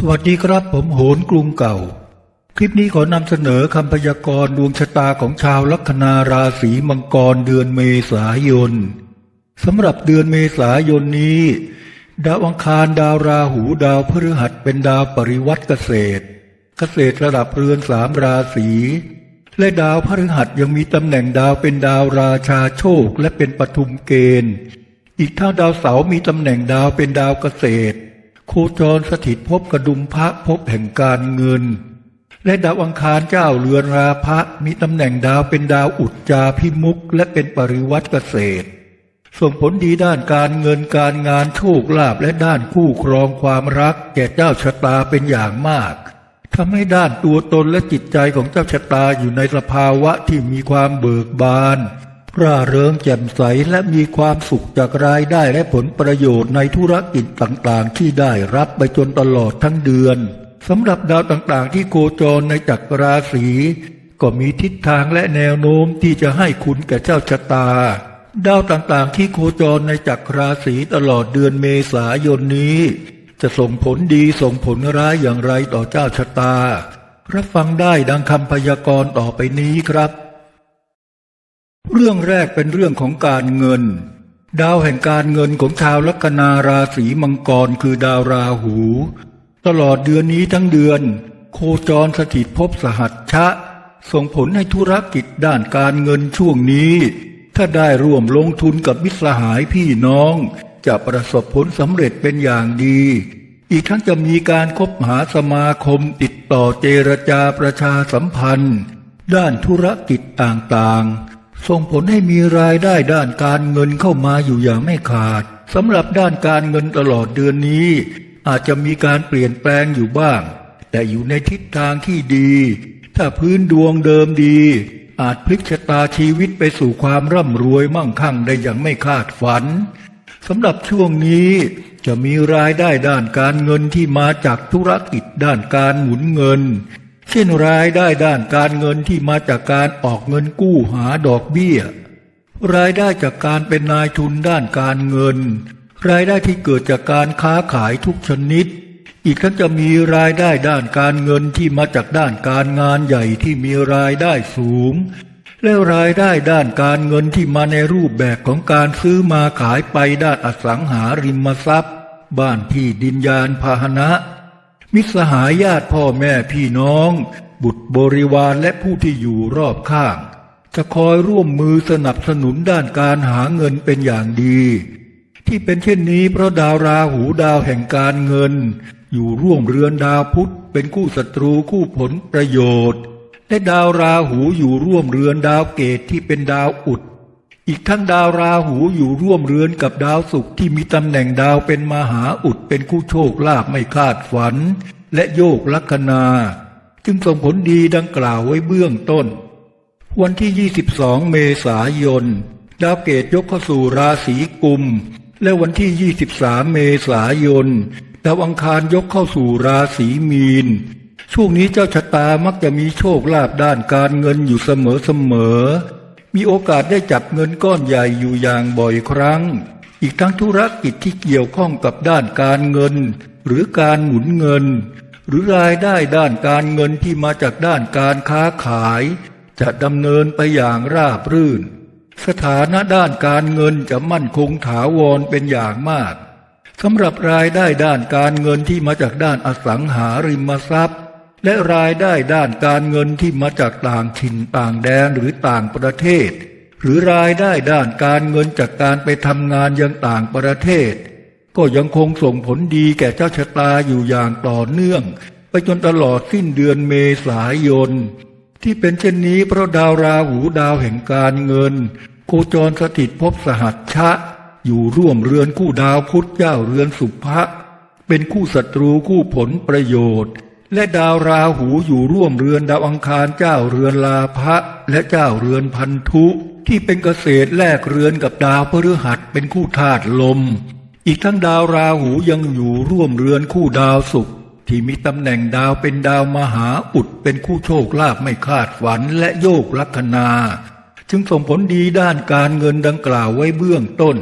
สวัสดีครับผมโหนกรุงเก่า คลิปนี้ขอนำเสนอคำพยากรณ์ดวงชะตาของชาวลัคนาราศีมังกรเดือนเมษายนสำหรับเดือนเมษายนนี้ ดาวอังคารดาวราหูดาวพฤหัสเป็นดาวปริวัติเกษตร เกษตรระดับเรือนสามราศีและดาวพฤหัสยังมีตำแหน่งดาวเป็นดาวราชาโชคและเป็นปฐุมเกณฑ์ อีกทั้งดาวเสาร์มีตำแหน่งดาวเป็นดาวเกษตร โคจรสถิตภพกระดุมพระภพแห่งการเงิน และดาวอังคารเจ้าเรือนราพะมีตำแหน่งดาวเป็นดาวอุจจาพิมุกและเป็นปริวัติเกษตร ส่งผลดีด้านการเงินการงานโชคลาภและด้านคู่ครองความรัก แก่เจ้าชะตาเป็นอย่างมากทำให้ด้านตัวตนและจิตใจของเจ้าชะตาอยู่ในสภาวะที่มีความเบิกบาน ร่าเริงแจ่มใสและมีความสุขจากรายได้และผลประโยชน์ในธุรกิจต่างๆ ที่ได้รับไปจนตลอดทั้งเดือนสำหรับดาวต่างๆ ที่โคจรในจักรราศีก็มีทิศทางและแนวโน้มที่จะให้คุณแก่เจ้าชะตา ดาวต่างๆ ที่โคจรในจักรราศีตลอดเดือนเมษายนนี้ จะส่งผลดีส่งผลร้ายอย่างไรต่อเจ้าชะตา รับฟังได้ดังคำพยากรณ์ต่อไปนี้ครับ เรื่องแรกเป็นเรื่องของการเงิน ดาวแห่งการเงินของชาวลัคนาราศีมังกรคือดาวราหู ตลอดเดือนนี้ทั้งเดือน โคจรสถิตภพสหัชชะ ส่งผลให้ธุรกิจด้านการเงินช่วงนี้ ถ้าได้ร่วมลงทุนกับมิตรสหายพี่น้อง จะประสบผลสำเร็จเป็นอย่างดี อีกทั้งจะมีการคบหาสมาคมติดต่อเจรจาประชาสัมพันธ์ ด้านธุรกิจต่างๆ ส่งผลให้มีรายได้ด้านการเงินเข้ามาอยู่อย่างไม่ขาดสำหรับด้านการเงินตลอดเดือนนี้ อาจจะมีการเปลี่ยนแปลงอยู่บ้าง แต่อยู่ในทิศทางที่ดี ถ้าพื้นดวงเดิมดี อาจพลิกชะตาชีวิตไปสู่ความร่ำรวยมั่งคั่งได้อย่างไม่คาดฝันสำหรับช่วงนี้จะมีรายได้ด้านการเงินที่มาจากธุรกิจด้านการหมุนเงิน เช่นรายได้ด้านการเงินที่มาจากการออกเงินกู้หาดอกเบี้ย รายได้จากการเป็นนายทุนด้านการเงิน รายได้ที่เกิดจากการค้าขายทุกชนิด อีกทั้งจะมีรายได้ด้านการเงินที่มาจากด้านการงานใหญ่ที่มีรายได้สูง และรายได้ด้านการเงินที่มาในรูปแบบของการซื้อมาขายไปด้านอสังหาริมทรัพย์ บ้านที่ดินยานพาหนะ มิตรสหายญาติพ่อแม่พี่น้อง บุตรบริวารและผู้ที่อยู่รอบข้าง จะคอยร่วมมือสนับสนุนด้านการหาเงินเป็นอย่างดี ที่เป็นเช่นนี้เพราะดาวราหูดาวแห่งการเงิน อยู่ร่วมเรือนดาวพุธเป็นคู่ศัตรูคู่ผลประโยชน์ และดาวราหูอยู่ร่วมเรือนดาวเกตที่เป็นดาวอุด อีกทั้งดาวราหูอยู่ร่วมเรือนกับดาวศุกร์ที่มีตำแหน่งดาวเป็นมหาอุดเป็นคู่โชคลาภไม่คาดฝัน และโยกลัคนา จึงส่งผลดีดังกล่าวไว้เบื้องต้น วันที่ 22 เมษายน ดาวเกตยกเข้าสู่ราศีกุม และวันที่ 23 เมษายน ดาวอังคารยกเข้าสู่ราศีมีน ช่วงนี้เจ้าชะตามักจะมีโชคลาภด้านการเงินอยู่เสมอๆมี มีโอกาสได้จับเงินก้อนใหญ่อยู่อย่างบ่อยครั้ง อีกทั้งธุรกิจที่เกี่ยวข้องกับด้านการเงิน หรือการหมุนเงิน หรือรายได้ด้านการเงินที่มาจากด้านการค้าขาย จะดำเนินไปอย่างราบรื่น สถานะด้านการเงินจะมั่นคงถาวรเป็นอย่างมากสำหรับรายได้ด้านการเงินที่มาจากด้านอสังหาริมทรัพย์ และรายได้ด้านการเงินที่มาจากต่างถิ่นต่างแดนหรือต่างประเทศ หรือรายได้ด้านการเงินจากการไปทำงานยังต่างประเทศ ก็ยังคงส่งผลดีแก่เจ้าชะตาอยู่อย่างต่อเนื่อง ไปจนตลอดสิ้นเดือนเมษายน ที่เป็นเช่นนี้เพราะดาวราหูดาวแห่งการเงิน โคจรสถิตภพสหัชชะ อยู่ร่วมเรือนคู่ดาวพุธเจ้าเรือนสุภะเป็นคู่ศัตรูคู่ผลประโยชน์ และดาวราหูอยู่ร่วมเรือนดาวอังคารเจ้าเรือนลาภะและเจ้าเรือนพันธุ ที่เป็นเกษตรแลกเรือนกับดาวพฤหัสเป็นคู่ธาตุลม อีกทั้งดาวราหูยังอยู่ร่วมเรือนคู่ดาวศุกร์ที่มีตำแหน่งดาวเป็นดาวมหาอุดเป็นคู่โชคลาภไม่คาดฝันและโยกลัคนา จึงส่งผลดีด้านการเงินดังกล่าวไว้เบื้องต้น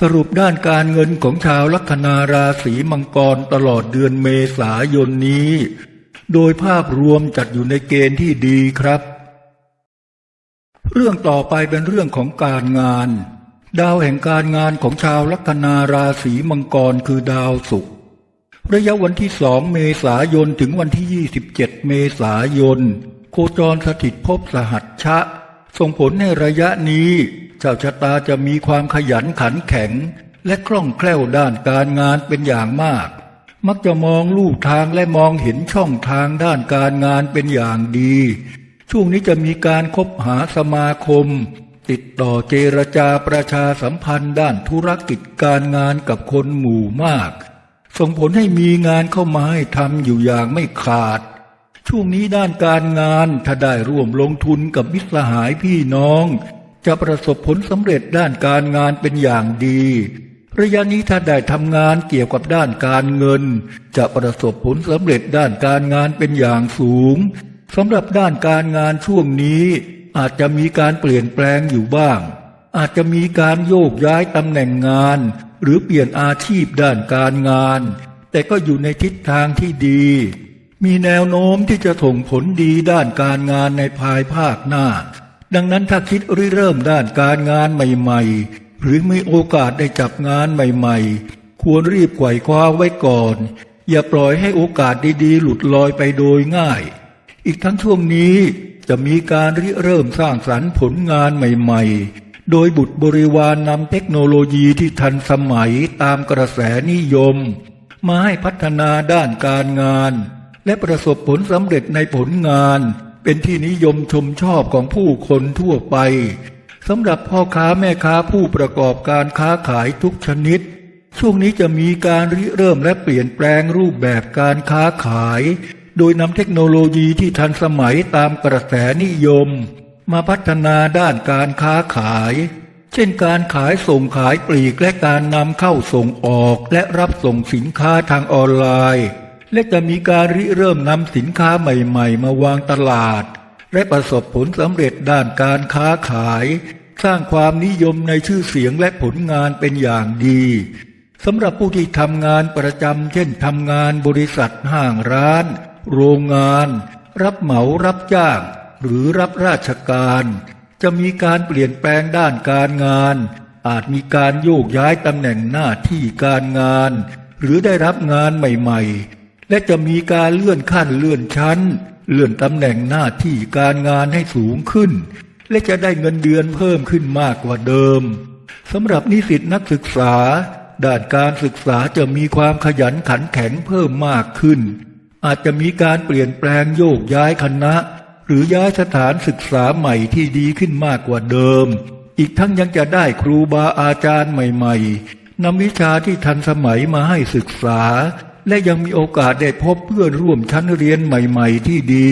สรุปด้านการเงินของชาวลัคนาราศีมังกรตลอดเดือนเมษายนนี้ โดยภาพรวมจัดอยู่ในเกณฑ์ที่ดีครับ เรื่องต่อไปเป็นเรื่องของการงาน ดาวแห่งการงานของชาวลัคนาราศีมังกรคือดาวศุกร์ระยะวันที่สองเมษายนถึงวันที่ 27 เมษายน โคจรสถิตภพสหัชชะ ส่งผลให้ระยะนี้ เจ้าชะตาจะมีความขยันขันแข็ง และคล่องแคล่วด้านการงานเป็นอย่างมาก มักจะมองลู่ทางและมองเห็นช่องทางด้านการงานเป็นอย่างดี ช่วงนี้จะมีการคบหาสมาคม ติดต่อเจรจาประชาสัมพันธ์ด้านธุรกิจการงานกับคนหมู่มาก ส่งผลให้มีงานเข้ามาให้ทำอยู่อย่างไม่ขาดช่วงนี้ด้านการงานถ้าได้ร่วมลงทุนกับมิตรสหายพี่น้อง จะประสบผลสำเร็จด้านการงานเป็นอย่างดี ระยะนี้ถ้าได้ทำงานเกี่ยวกับด้านการเงิน จะประสบผลสำเร็จด้านการงานเป็นอย่างสูงสำหรับด้านการงานช่วงนี้ อาจจะมีการเปลี่ยนแปลงอยู่บ้าง อาจจะมีการโยกย้ายตำแหน่งงาน หรือเปลี่ยนอาชีพด้านการงาน แต่ก็อยู่ในทิศทางที่ดี มีแนวโน้มที่จะส่งผลดีด้านการงานในภายภาคหน้า ดังนั้นถ้าคิดริเริ่มด้านการงานใหม่ๆ หรือมีโอกาสได้จับงานใหม่ๆ ควรรีบไขว่คว้าไว้ก่อน อย่าปล่อยให้โอกาสดีๆ หลุดลอยไปโดยง่าย อีกทั้งช่วงนี้จะมีการริเริ่มสร้างสรรค์ผลงานใหม่ๆ โดยบุตรบริวารนำเทคโนโลยีที่ทันสมัยตามกระแสนิยม มาให้พัฒนาด้านการงาน และประสบผลสำเร็จในผลงาน เป็นที่นิยมชมชอบของผู้คนทั่วไปสำหรับพ่อค้าแม่ค้าผู้ประกอบการค้าขายทุกชนิด ช่วงนี้จะมีการริเริ่มและเปลี่ยนแปลงรูปแบบการค้าขาย โดยนำเทคโนโลยีที่ทันสมัยตามกระแสนิยม มาพัฒนาด้านการค้าขาย เช่นการขายส่งขายปลีกและการนำเข้าส่งออกและรับส่งสินค้าทางออนไลน์ และจะมีการริเริ่มนำสินค้าใหม่ๆ มาวางตลาด และประสบผลสำเร็จด้านการค้าขาย สร้างความนิยมในชื่อเสียงและผลงานเป็นอย่างดีสำหรับผู้ที่ทำงานประจำเช่นทำงานบริษัทห้างร้าน โรงงาน รับเหมารับจ้าง หรือรับราชการ จะมีการเปลี่ยนแปลงด้านการงาน อาจมีการโยกย้ายตำแหน่งหน้าที่การงาน หรือได้รับงานใหม่ๆ และจะมีการเลื่อนขั้นเลื่อนชั้น เลื่อนตำแหน่งหน้าที่การงานให้สูงขึ้น และจะได้เงินเดือนเพิ่มขึ้นมากกว่าเดิมสำหรับนิสิตนักศึกษา ด้านการศึกษาจะมีความขยันขันแข็งเพิ่มมากขึ้น อาจจะมีการเปลี่ยนแปลงโยกย้ายคณะ หรือย้ายสถานศึกษาใหม่ที่ดีขึ้นมากกว่าเดิม อีกทั้งยังจะได้ครูบาอาจารย์ใหม่ ๆนำวิชาที่ทันสมัยมาให้ศึกษา และยังมีโอกาสได้พบเพื่อนร่วมชั้นเรียนใหม่ ๆ ที่ดี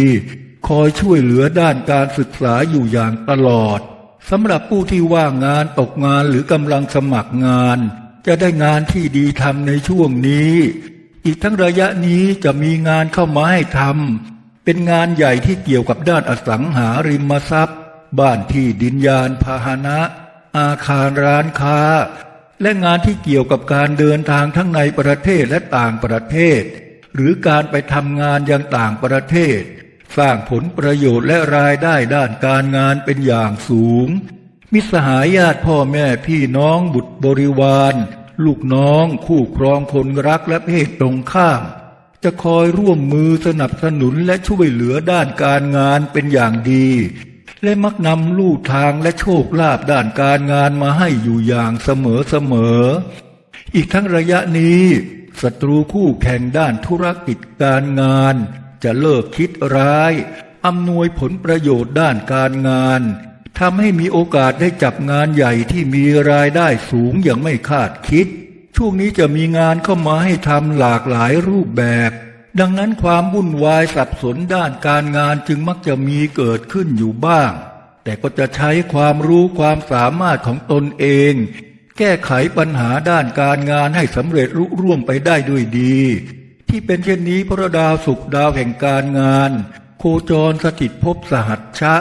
คอยช่วยเหลือด้านการศึกษาอยู่อย่างตลอดสำหรับผู้ที่ว่างงานตกงานหรือกำลังสมัครงาน จะได้งานที่ดีทำในช่วงนี้ อีกทั้งระยะนี้จะมีงานเข้ามาให้ทำเป็นงานใหญ่ที่เกี่ยวกับด้านอสังหาริมทรัพย์ บ้านที่ดินยานพาหนะ อาคารร้านค้า และงานที่เกี่ยวกับการเดินทางทั้งในประเทศและต่างประเทศ หรือการไปทำงานยังต่างประเทศ สร้างผลประโยชน์และรายได้ด้านการงานเป็นอย่างสูง มิสหายญาติพ่อแม่พี่น้องบุตรบริวาร ลูกน้อง คู่ครองคนรักและเพศตรงข้าม จะคอยร่วมมือสนับสนุนและช่วยเหลือด้านการงานเป็นอย่างดี และมักนำลู่ทางและโชคลาภด้านการงานมาให้อยู่อย่างเสมอเสมอ อีกทั้งระยะนี้ศัตรูคู่แข่งด้านธุรกิจการงาน จะเลิกคิดร้ายอำนวยผลประโยชน์ด้านการงานทำให้มีโอกาสได้จับงานใหญ่ที่มีรายได้สูงอย่างไม่คาดคิด ช่วงนี้จะมีงานเข้ามาให้ทำหลากหลายรูปแบบ ดังนั้นความวุ่นวายสับสนด้านการงานจึงมักจะมีเกิดขึ้นอยู่บ้าง แต่ก็จะใช้ความรู้ความสามารถของตนเอง แก้ไขปัญหาด้านการงานให้สำเร็จรุร่วงไปได้ด้วยดี ที่เป็นเช่นนี้พระดาวสุขดาวแห่งการงาน โคจรสถิตภพสหัชชะ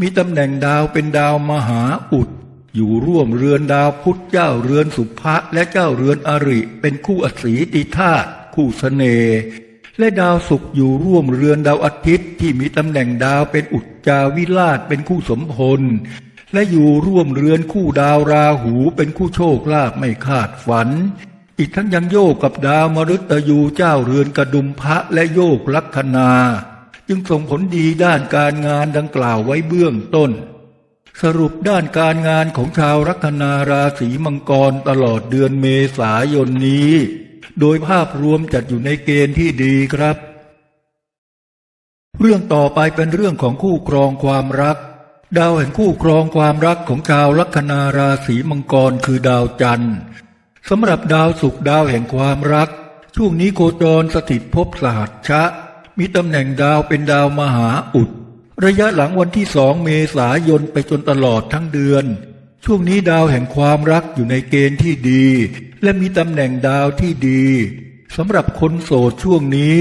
มีตำแหน่งดาวเป็นดาวมหาอุด อยู่ร่วมเรือนดาวพุธเจ้าเรือนสุภะและเจ้าเรือนอริ เป็นคู่อสีติธาตุคู่เสน่ห์ และดาวศุกร์อยู่ร่วมเรือนดาวอาทิตย์ที่มีตำแหน่งดาวเป็นอุจจาวิราชเป็นคู่สมพล และอยู่ร่วมเรือนคู่ดาวราหูเป็นคู่โชคลาภไม่คาดฝัน อีกทั้งยังโยกกับดาวมฤตยูเจ้าเรือนกระดุมพระและโยกลัคนา จึงส่งผลดีด้านการงานดังกล่าวไว้เบื้องต้น สรุปด้านการงานของชาวลัคนาราศีมังกรตลอดเดือนเมษายนนี้ โดยภาพรวมจัดอยู่ในเกณฑ์ที่ดีครับ เรื่องต่อไปเป็นเรื่องของคู่ครองความรัก ดาวแห่งคู่ครองความรักของชาวลัคนาราศีมังกรคือดาวจันทร์สำหรับดาวศุกร์ดาวแห่งความรัก ช่วงนี้โคจรสถิตภพสหัชชะ มีตำแหน่งดาวเป็นดาวมหาอุด ระยะหลังวันที่สองเมษายนไปจนตลอดทั้งเดือน ช่วงนี้ดาวแห่งความรักอยู่ในเกณฑ์ที่ดี และมีตำแหน่งดาวที่ดีสำหรับคนโสดช่วงนี้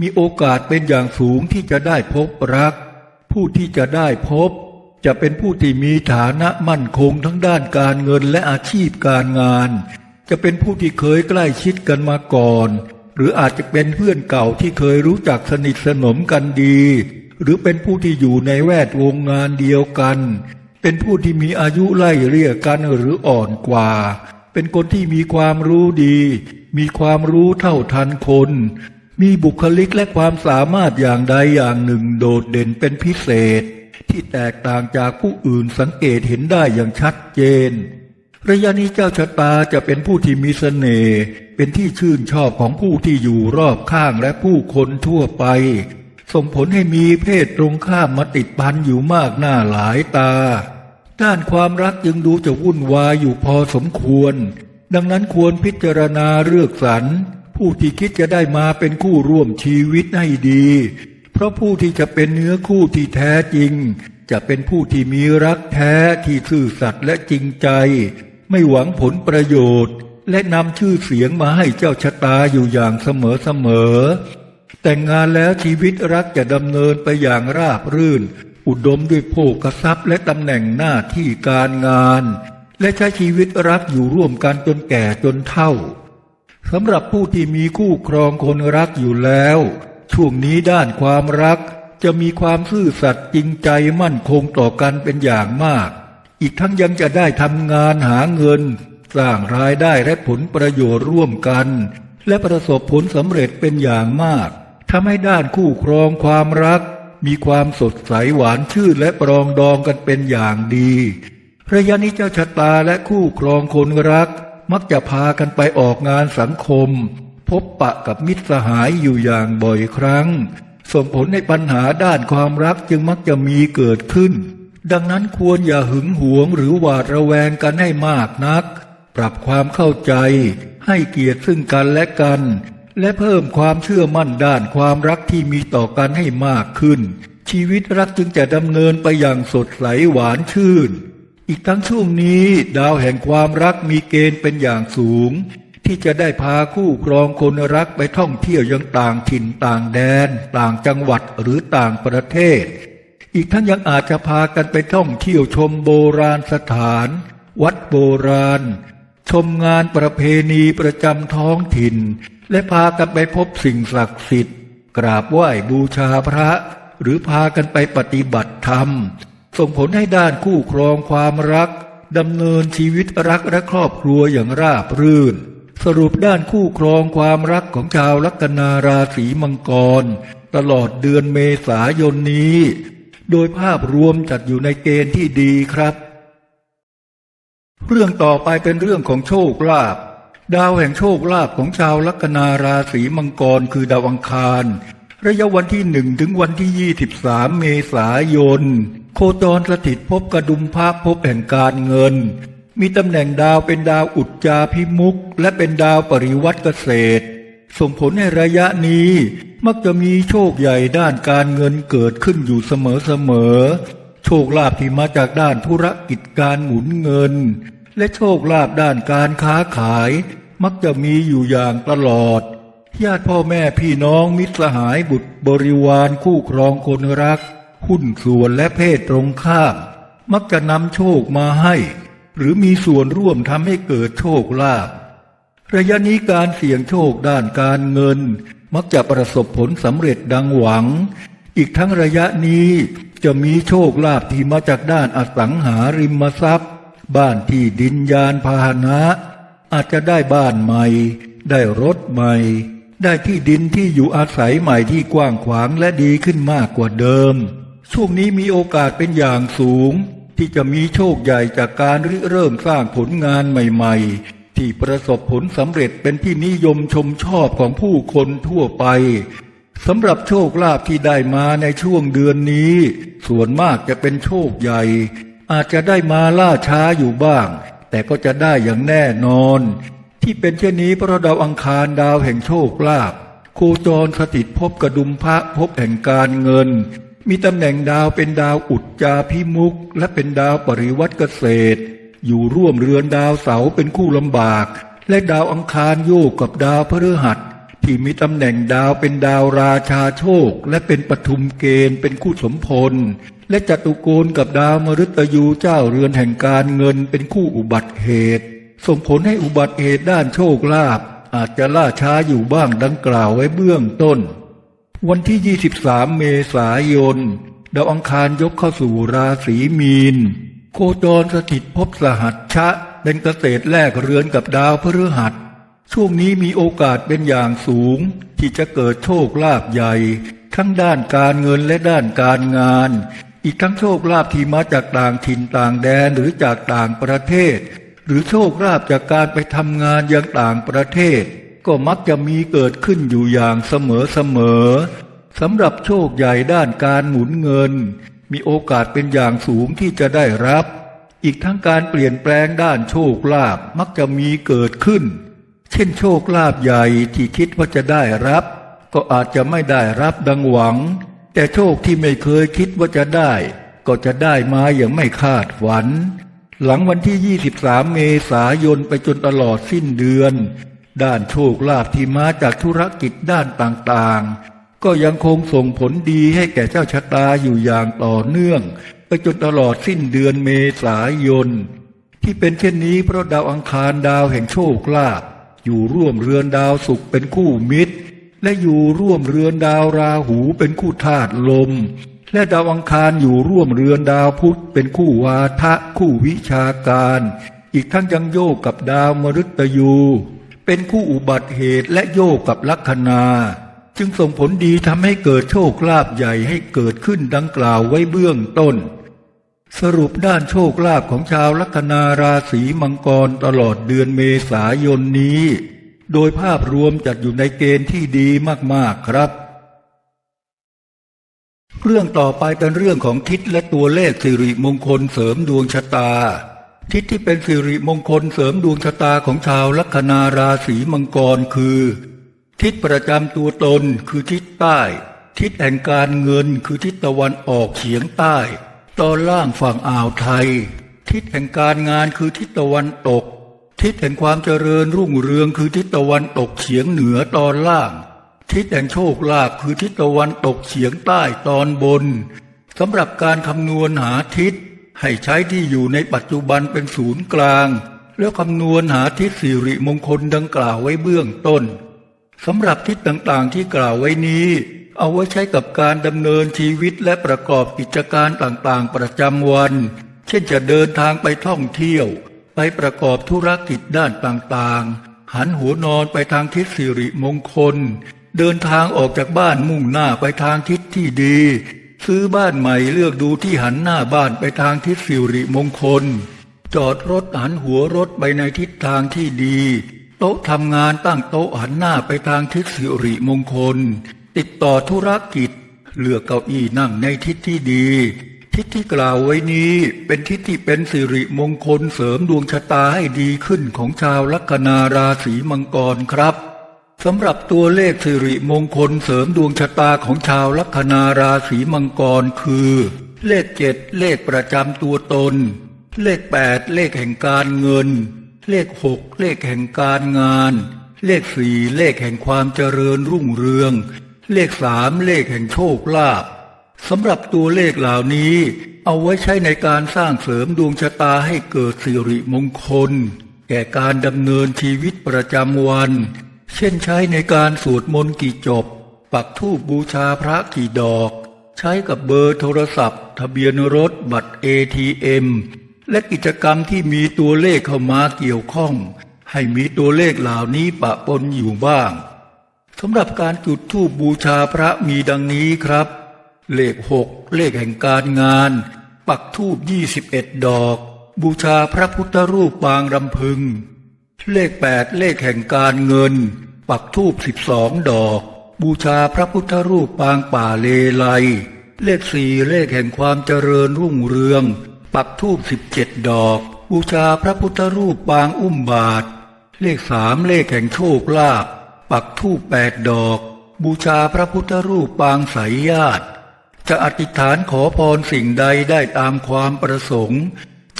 มีโอกาสเป็นอย่างสูงที่จะได้พบรัก ผู้ที่จะได้พบ จะเป็นผู้ที่มีฐานะมั่นคงทั้งด้านการเงินและอาชีพการงาน จะเป็นผู้ที่เคยใกล้ชิดกันมาก่อน หรืออาจจะเป็นเพื่อนเก่าที่เคยรู้จักสนิทสนมกันดี หรือเป็นผู้ที่อยู่ในแวดวงงานเดียวกัน เป็นผู้ที่มีอายุไล่เรียกกันหรืออ่อนกว่า เป็นคนที่มีความรู้ดี มีความรู้เท่าทันคน มีบุคลิกและความสามารถอย่างใดอย่างหนึ่งโดดเด่นเป็นพิเศษ ที่แตกต่างจากผู้อื่นสังเกตเห็นได้อย่างชัดเจน ระยะนี้เจ้าชะตาจะเป็นผู้ที่มีเสน่ห์ เป็นที่ชื่นชอบของผู้ที่อยู่รอบข้างและผู้คนทั่วไป ส่งผลให้มีเพศตรงข้ามมาติดพันอยู่มากหน้าหลายตา ด้านความรักจึงดูจะวุ่นวายอยู่พอสมควร ดังนั้นควรพิจารณาเลือกสรรผู้ที่คิดจะได้มาเป็นคู่ร่วมชีวิตให้ดี เพราะผู้ที่จะเป็นเนื้อคู่ที่แท้จริง จะเป็นผู้ที่มีรักแท้ที่ซื่อสัตย์และจริงใจ ไม่หวังผลประโยชน์ และนำชื่อเสียงมาให้เจ้าชะตาอยู่อย่างเสมอเสมอ แต่งงานแล้วชีวิตรักจะดำเนินไปอย่างราบรื่น อุดมด้วยโภคทรัพย์และตำแหน่งหน้าที่การงาน และใช้ชีวิตรักอยู่ร่วมกันจนแก่จนเฒ่าสำหรับผู้ที่มีคู่ครองคนรักอยู่แล้ว ช่วงนี้ด้านความรักจะมีความซื่อสัตย์จริงใจมั่นคงต่อกันเป็นอย่างมาก อีกทั้งยังจะได้ทำงานหาเงิน สร้างรายได้และผลประโยชน์ร่วมกัน และประสบผลสำเร็จเป็นอย่างมาก ทำให้ด้านคู่ครองความรัก มีความสดใสหวานชื่นและปรองดองกันเป็นอย่างดีระยะนี้เจ้าชะตาและคู่ครองคนรัก มักจะพากันไปออกงานสังคม พบปะกับมิตรสหายอยู่อย่างบ่อยครั้ง ส่งผลในปัญหาด้านความรักจึงมักจะมีเกิดขึ้น ดังนั้นควรอย่าหึงหวงหรือหวาดระแวงกันให้มากนัก ปรับความเข้าใจ ให้เกียรติซึ่งกันและกัน และเพิ่มความเชื่อมั่นด้านความรักที่มีต่อกันให้มากขึ้น ชีวิตรักจึงจะดำเนินไปอย่างสดใสหวานชื่น อีกทั้งช่วงนี้ดาวแห่งความรักมีเกณฑ์เป็นอย่างสูง ที่จะได้พาคู่ครองคนรักไปท่องเที่ยวยังต่างถิ่นต่างแดน ต่างจังหวัดหรือต่างประเทศ อีกทั้งยังอาจจะพากันไปท่องเที่ยวชมโบราณสถาน วัดโบราณ ชมงานประเพณีประจำท้องถิ่น และพากันไปพบสิ่งศักดิ์สิทธิ์ กราบไหว้บูชาพระ หรือพากันไปปฏิบัติธรรม ส่งผลให้ด้านคู่ครองความรักดำเนินชีวิตรักและครอบครัวอย่างราบรื่น สรุปด้านคู่ครองความรักของชาวลัคนาราศีมังกร ตลอดเดือนเมษายนนี้ โดยภาพรวมจัดอยู่ในเกณฑ์ที่ดีครับ เรื่องต่อไปเป็นเรื่องของโชคลาภ ดาวแห่งโชคลาภของชาวลัคนาราศีมังกรคือดาวอังคาร ระยะวันที่หนึ่งถึงวันที่ยี่สิบสามเมษายน โคจรสถิตภพกระดุมพระภพแห่งการเงิน มีตำแหน่งดาวเป็นดาวอุจจาพิมุกและเป็นดาวปริวัติเกษตร ส่งผลให้ระยะนี้มักจะมีโชคใหญ่ด้านการเงินเกิดขึ้นอยู่เสมอๆ โชคลาภที่มาจากด้านธุรกิจการหมุนเงิน และโชคลาภด้านการค้าขาย มักจะมีอยู่อย่างตลอด ญาติพ่อแม่พี่น้องมิตรสหายบุตรบริวารคู่ครองคนรัก หุ้นส่วนและเพศตรงข้าม มักจะนำโชคมาให้ หรือมีส่วนร่วมทำให้เกิดโชคลาภระยะนี้การเสี่ยงโชคด้านการเงิน มักจะประสบผลสำเร็จดังหวัง อีกทั้งระยะนี้จะมีโชคลาภที่มาจากด้านอสังหาริมทรัพย์ บ้านที่ดินยานพาหนะ อาจจะได้บ้านใหม่ ได้รถใหม่ ได้ที่ดินที่อยู่อาศัยใหม่ที่กว้างขวางและดีขึ้นมากกว่าเดิม ช่วงนี้มีโอกาสเป็นอย่างสูง ที่จะมีโชคใหญ่จากการริเริ่มสร้างผลงานใหม่ ๆ ที่ประสบผลสำเร็จเป็นที่นิยมชมชอบของผู้คนทั่วไปสำหรับโชคลาภที่ได้มาในช่วงเดือนนี้ ส่วนมากจะเป็นโชคใหญ่ อาจจะได้มาล่าช้าอยู่บ้าง แต่ก็จะได้อย่างแน่นอน ที่เป็นเช่นนี้เพราะดาวอังคารดาวแห่งโชคลาภโคจรสถิตภพกระดุมพระภพแห่งการเงิน มีตำแหน่งดาวเป็นดาวอุจจาพิมุก และเป็นดาวปริวัติเกษตร อยู่ร่วมเรือนดาวเสาเป็นคู่ลำบาก และดาวอังคารโยกกับดาวพฤหัสที่มีตำแหน่งดาวเป็นดาวราชาโชค และเป็นปฐุมเกณฑ์เป็นคู่สมพล และจัตุโกณกับดาวมฤตยูเจ้าเรือนแห่งการเงินเป็นคู่อุบัติเหตุ ส่งผลให้อุบัติเหตุด้านโชคลาภอาจจะล่าช้าอยู่บ้างดังกล่าวไว้เบื้องต้น วันที่ 23 เมษายน ดาวอังคารยกเข้าสู่ราศีมีน โคจรสถิตภพสหัชชะ เป็นเกษตรแลกเรือนกับดาวพฤหัส ช่วงนี้มีโอกาสเป็นอย่างสูง ที่จะเกิดโชคลาภใหญ่ ทั้งด้านการเงินและด้านการงาน อีกทั้งโชคลาภที่มาจากต่างถิ่นต่างแดนหรือจากต่างประเทศ หรือโชคลาภจากการไปทำงานยังต่างประเทศ ก็มักจะมีเกิดขึ้นอยู่อย่างเสมอเสมอสำหรับโชคใหญ่ด้านการหมุนเงิน มีโอกาสเป็นอย่างสูงที่จะได้รับ อีกทั้งการเปลี่ยนแปลงด้านโชคลาภมักจะมีเกิดขึ้น เช่นโชคลาภใหญ่ที่คิดว่าจะได้รับ ก็อาจจะไม่ได้รับดังหวัง แต่โชคที่ไม่เคยคิดว่าจะได้ ก็จะได้มาอย่างไม่คาดฝัน หลังวันที่ 23 เมษายนไปจนตลอดสิ้นเดือน ด้านโชคลาภที่มาจากธุรกิจด้านต่างๆ ก็ยังคงส่งผลดีให้แก่เจ้าชะตาอยู่อย่างต่อเนื่อง ไปจนตลอดสิ้นเดือนเมษายน ที่เป็นเช่นนี้เพราะดาวอังคารดาวแห่งโชคลาภอยู่ร่วมเรือนดาวศุกร์เป็นคู่มิตร และอยู่ร่วมเรือนดาวราหูเป็นคู่ธาตุลม และดาวอังคารอยู่ร่วมเรือนดาวพุธเป็นคู่วาทะคู่วิชาการ อีกทั้งยังโยกกับดาวมฤตยู เป็นคู่อุบัติเหตุและโยกกับลัคนา จึงส่งผลดีทำให้เกิดโชคลาภใหญ่ให้เกิดขึ้นดังกล่าวไว้เบื้องต้น สรุปด้านโชคลาภของชาวลัคนาราศีมังกรตลอดเดือนเมษายนนี้ โดยภาพรวมจัดอยู่ในเกณฑ์ที่ดีมากๆครับ เรื่องต่อไปเป็นเรื่องของทิศและตัวเลขสิริมงคลเสริมดวงชะตา ทิศที่เป็นสิริมงคลเสริมดวงชะตาของชาวลัคนาราศีมังกรคือ ทิศประจำตัวตนคือทิศใต้ ทิศแห่งการเงินคือทิศตะวันออกเฉียงใต้ ตอนล่างฝั่งอ่าวไทย ทิศแห่งการงานคือทิศตะวันตก ทิศแห่งความเจริญรุ่งเรืองคือทิศตะวันตกเฉียงเหนือตอนล่าง ทิศแห่งโชคลาภคือทิศตะวันตกเฉียงใต้ตอนบนสำหรับการคำนวณหาทิศ ให้ใช้ที่อยู่ในปัจจุบันเป็นศูนย์กลาง แล้วคำนวณหาทิศสิริมงคลดังกล่าวไว้เบื้องต้นสำหรับทิศต่างๆที่กล่าวไว้นี้ เอาไว้ใช้กับการดำเนินชีวิตและประกอบกิจการต่างๆประจำวัน เช่นจะเดินทางไปท่องเที่ยว ไปประกอบธุรกิจด้านต่างๆ หันหัวนอนไปทางทิศสิริมงคล เดินทางออกจากบ้านมุ่งหน้าไปทางทิศที่ดี ซื้อบ้านใหม่เลือกดูที่หันหน้าบ้านไปทางทิศสิริมงคล จอดรถหันหัวรถไปในทิศทางที่ดี โต๊ะทำงานตั้งโต๊ะหันหน้าไปทางทิศสิริมงคล ติดต่อธุรกิจเลือกเก้าอี้นั่งในทิศที่ดี ทิศที่กล่าวไว้นี้เป็นทิศที่เป็นสิริมงคลเสริมดวงชะตาให้ดีขึ้นของชาวลัคนาราศีมังกรครับสำหรับตัวเลขสิริมงคลเสริมดวงชะตาของชาวลัคนาราศีมังกรคือ เลขเจ็ดเลขประจำตัวตน เลขแปดเลขแห่งการเงิน เลขหกเลขแห่งการงาน เลขสี่เลขแห่งความเจริญรุ่งเรือง เลขสามเลขแห่งโชคลาภ สำหรับตัวเลขเหล่านี้ เอาไว้ใช้ในการสร้างเสริมดวงชะตาให้เกิดสิริมงคล แก่การดำเนินชีวิตประจำวัน เช่นใช้ในการสวดมนต์กี่จบ ปักธูปบูชาพระกี่ดอก ใช้กับเบอร์โทรศัพท์ ทะเบียนรถบัตร ATM และกิจกรรมที่มีตัวเลขเข้ามาเกี่ยวข้อง ให้มีตัวเลขเหล่านี้ปะปนอยู่บ้างสำหรับการจุดธูปบูชาพระมีดังนี้ครับ เลขหกเลขแห่งการงาน ปักธูปยี่สิบเอ็ดดอก บูชาพระพุทธรูปปางรำพึง เลขแปดเลขแห่งการเงิน ปักธูปสิบสองดอก บูชาพระพุทธรูปปางป่าเลไลเลขสี่เลขแห่งความเจริญรุ่งเรือง ปักธูปสิบเจ็ดดอก บูชาพระพุทธรูปปางอุ้มบาท เลขสามเลขแห่งโชคลาภปักธูปแปดดอก บูชาพระพุทธรูปปางสายญาติ จะอธิษฐานขอพรสิ่งใดได้ตามความประสงค์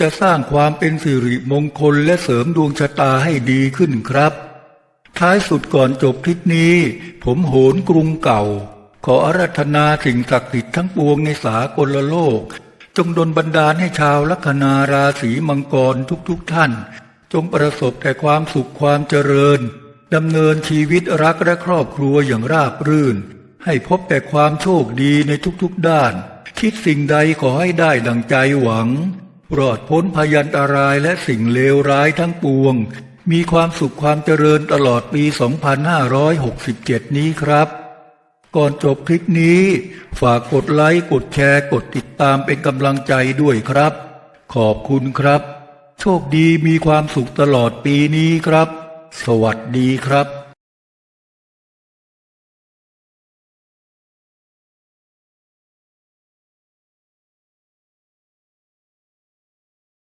จะสร้างความเป็นสิริมงคลและเสริมดวงชะตาให้ดีขึ้นครับ ท้ายสุดก่อนจบคลิปนี้ ผมโหนกรุงเก่า ขออารัธนาสิ่งศักดิ์สิทธิ์ทั้งปวงในสากลโลก จงดลบันดาลให้ชาวลัคนาราศีมังกรทุกๆทท่าน จงประสบแต่ความสุขความเจริญดำเนินชีวิตรักและครอบครัวอย่างราบรื่น ให้พบแต่ความโชคดีในทุกๆด้าน คิดสิ่งใดขอให้ได้ดังใจหวังปลอดพ้นพยันตรายและสิ่งเลวร้ายทั้งปวง มีความสุขความเจริญตลอดปี 2567 นี้ครับ ก่อนจบคลิปนี้ ฝากกดไลค์ กดแชร์ กดติดตามเป็นกำลังใจด้วยครับ ขอบคุณครับ โชคดีมีความสุขตลอดปีนี้ครับ สวัสดีครับ